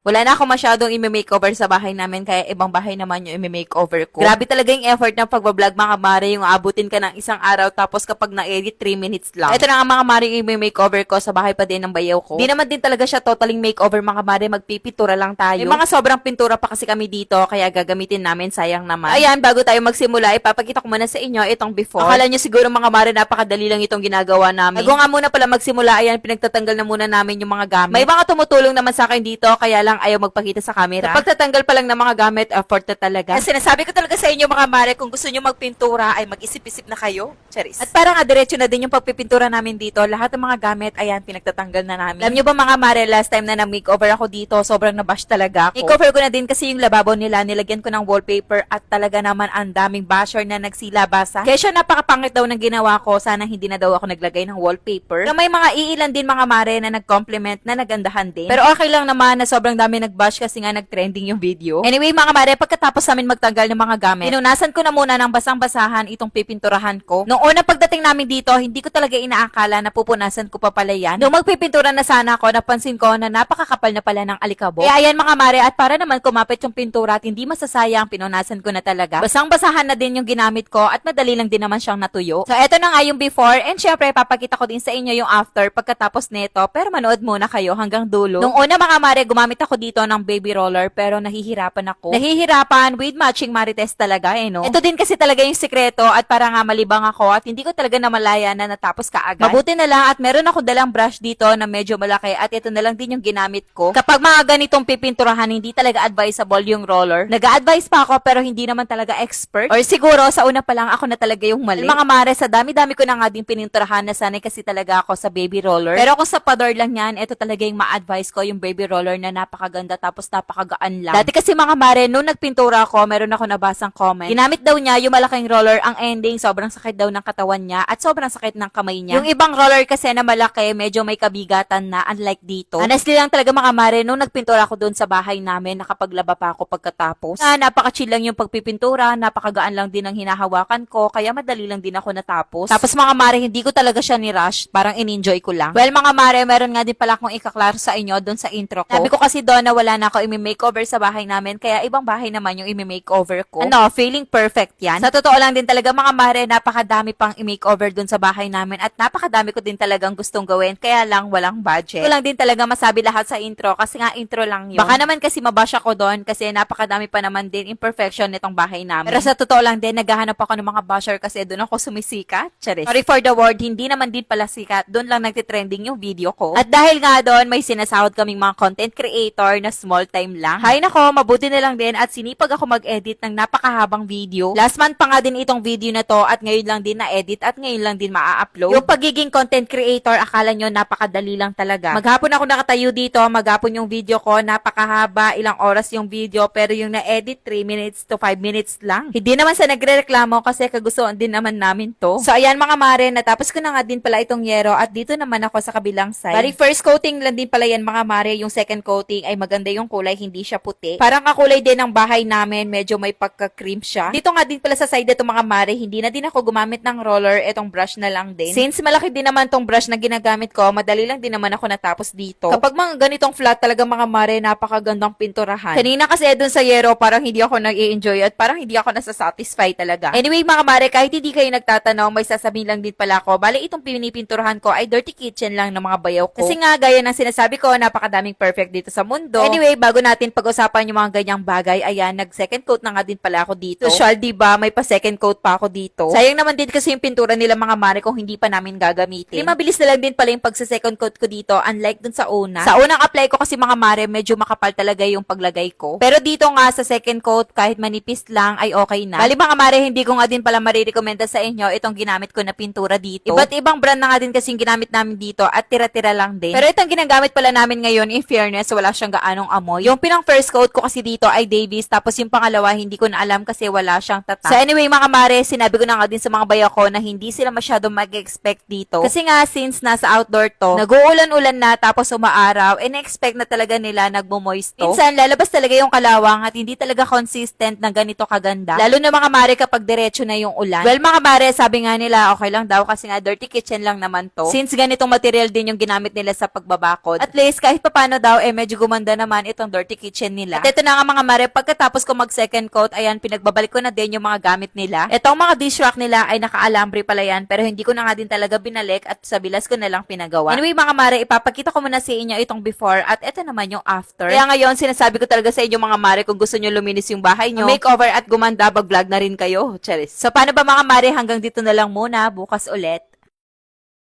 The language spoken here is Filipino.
Wala na ako masyadong imi-makeover sa bahay namin, kaya ibang bahay naman yung imi-makeover ko. Grabe talaga yung effort ng pagbablog mga mare, yung abutin ka ng isang araw, tapos kapag na-edit, 3 minutes lang. Ito na nga mga mare yung imi-makeover ko sa bahay pa din ng bayaw ko. Di naman din talaga siya totaling makeover mga mare, magpipintura lang tayo. May mga sobrang pintura pa kasi kami dito, kaya gagamitin namin, sayang naman. Ayan, bago tayo magsimula, ipapakita ko muna sa inyo itong before. Akala nyo siguro mga mare, napakadali lang itong ginagawa namin. Bago nga muna pala magsimula, ayan, pinagtatanggal na muna namin yung mga gamit. May mga tumutulong naman sa akin dito, kaya lang ayaw magpakita sa camera. Sa pagtatanggal pa lang ng mga gamit, effort na talaga. Kasi sinasabi ko talaga sa inyo mga mare, kung gusto nyo magpintura, ay mag-isip-isip na kayo. Charis. At parang nga diretso na din yung pagpipintura namin dito. Lahat ng mga gamit, ayan, pinagtatanggal na namin. Alam nyo ba mga mare, last time na na-makeover ako dito, sobrang nabash talaga ako. Makeover ko na din kasi yung lababo nila, nilagyan ko ng wallpaper at talaga naman ang daming basher na nagsilabasa. Kaya siya napakapangit daw ng ginawa ko, sana hindi na daw ako naglagay ng wallpaper. Na may mga iilan din mga mare na nag-compliment na nagandahan din. Pero okay lang naman na sobrang dami nag-bash kasi nga nag-trending yung video. Anyway mga mare, pagkatapos namin magtanggal ng mga gamit, pinunasan ko na muna ng basang-basahan itong pipinturahan ko. Noong unang pagdating namin dito, hindi ko talaga inaakala na pupunasan ko pa pala yan. Nung magpipintura na sana ako, napansin ko na napakakapal na pala ng alikabok. Kaya ayan mga mare, at para naman kumapit yung pintura at hindi masasayang, pinunasan ko na talaga. Basang-basahan na din yung ginamit ko at madali lang din naman siyang natuyo. So eto na nga yung before and syempre papakita ko din sa inyo yung after pagkatapos nito pero manood muna kayo hanggang dulo. Nung una mga mare, gumamit ako dito ng baby roller pero nahihirapan ako. Nahihirapan with matching marites talaga eh no. Ito din kasi talaga yung sikreto at para nga malibang ako at hindi ko talaga namalaya na natapos kaagad. Mabuti na lang at meron ako dalang brush dito na medyo malaki at ito na lang din yung ginamit ko. Kapag mga ganitong pipinturahan, hindi talaga advisable yung roller. Nag-a-advise pa ako pero hindi naman talaga expert. Or siguro sa una pa lang ako na talaga yung mali. Mga mare, sa dami-dami ko na nga din pininturahan na sanay kasi talaga ako sa baby roller. Pero kung sa pador lang yan, ito talaga yung ma-advise ko yung baby roller na napakaganda tapos napakagaan lang. Dati kasi mga mare, nung nagpintura ako, meron ako nabasang comment. Ginamit daw niya yung malaking roller, ang ending, sobrang sakit daw ng katawan niya at sobrang sakit ng kamay niya. Yung ibang roller kasi na malaki, medyo may kabigatan na unlike dito. Honestly lang talaga mga mare, nung nagpintura ako doon sa bahay namin, nakapaglaba pa ako pagkatapos. Na napaka-chill lang yung pagpipintura, napakagaan lang din ang hinahawakan ko, kaya madali lang din ako natapos. Tapos mga mare, hindi ko talaga siya ni-rush, parang in-enjoy ko lang. Well mga mare, meron nga din pala akong ikaklar sa inyo doon sa intro ko. Sabi ko kasi doon na wala na ako imi-makeover sa bahay namin, kaya ibang bahay naman yung imi-makeover ko. Ano, feeling perfect yan. Sa totoo lang din talaga mga mare, napakadami pang i-makeover doon sa bahay namin at napakadami ko din talagang gustong gawin, kaya lang walang budget. Ko lang din talaga masabi lahat sa intro kasi nga intro lang yun. Baka naman kasi mabash ako doon kasi napakadami pa naman din imperfection nitong bahay namin. Pero sa totoo lang din, naghahanap ako ng mga basher kasi doon ako sumisikat. Charis. Sorry for the word, hindi naman din pala sikat. Doon lang nagtitrending yung video ko. At dahil nga doon, may sinasahod kaming mga content creator na small time lang. Hay nako, mabuti na lang din at sinipag ako mag-edit ng napakahabang video. Last month pa nga din itong video na to at ngayon lang din na-edit at ngayon lang din maa-upload. Yung pagiging content creator, akala nyo napakadali lang talaga. Maghapon ako nakatayo dito, maghapon yung video ko, napakahaba, ilang oras yung video, pero yung na-edit 3 minutes to 5 minutes lang. Hindi naman sa nagre-reklamo kasi kagustuhan din naman namin to. So ayan mga mare, natapos ko na nga din pala itong yero at dito naman ako sa kabilang side. Bari first coating lang din pala yan mga mare, yung second coating ay maganda yung kulay, hindi siya puti. Parang kakulay din ng bahay namin, medyo may pagka-cream siya. Dito nga din pala sa side ito mga mare, hindi na din ako gumamit ng roller, etong brush na lang din. Since malaki din naman tong brush na ginagamit ko, madali lang din naman ako natapos dito. Kapag mga ganitong flat talaga mga mare, napakagandang pinturahan. Kanina kasi dun sa yero, parang hindi ako nag-i-enjoy at parang hindi ako nasa-satisfy talaga. Anyway mga mare, kahit hindi kayo nagtatanong, may sasabihin lang din pala ako, bali itong pinipinturahan ko ay dirty kitchen lang ng mga bayaw ko. Kasi nga, gaya ng sinasabi ko, napakadaming perfect dito sa mundo. Anyway, bago natin pag-usapan yung mga ganyang bagay, ayan, nag-second coat na nga din pala ako dito. Social, di ba? May pa-second coat pa ako dito. Sayang naman din kasi yung pintura nila mga mare kung hindi pa namin gagamitin. Di mabilis na lang din pala yung pagsa-second coat ko dito, unlike dun sa una. Sa unang apply ko kasi mga mare, medyo makapal talaga yung paglagay ko. Pero dito nga sa second coat, kahit manipis lang, ay okay na. Bali mga mare, hindi ko nga din pala marirekomenda sa inyo itong ginamit ko na pintura dito. Iba't ibang brand na nga din kasi yung ginamit namin dito at tira-tira lang din. Pero itong ginagamit pala namin ngayon, in fairness, wala siyang gaanong amoy. Yung pinang first coat ko kasi dito ay Davis, tapos yung pangalawa, hindi ko na alam kasi wala siyang tatak. So anyway mga mare, sinabi ko na nga din sa mga bayo ko na hindi sila masyado mag-expect dito. Kasi nga, since nasa outdoor to, nag-uulan-ulan na tapos umaaraw, in-expect na talaga nila nagmo-moist to. Minsan, lalabas talaga yung kalawang at hindi talaga consistent na ganito kaganda. Lalo na mga mare kapag diretso na yung ulan. Well, mga mare, sabi nga nila, okay lang daw kasi nga dirty kitchen lang naman to. Since ganitong material din yung ginamit nila sa pagbabakod. At least, kahit papano daw, eh medyo gumanda naman itong dirty kitchen nila. At ito na nga mga mare, pagkatapos ko mag second coat, ayan, pinagbabalik ko na din yung mga gamit nila. Itong mga dish rack nila ay naka-alambre pala yan, pero hindi ko na nga din talaga binalik at sa bilas ko na lang pinagawa. Anyway mga mare, ipapakita ko muna sa inyo itong before at ito naman yung after. Kaya ngayon, sinasabi ko talaga sa inyo mga mare, kung gusto nyo luminis yung bahay nyo, makeover at gumanda, mag-vlog na rin kayo. Charis. So paano ba mga mare, hanggang dito na lang muna, bukas ulit.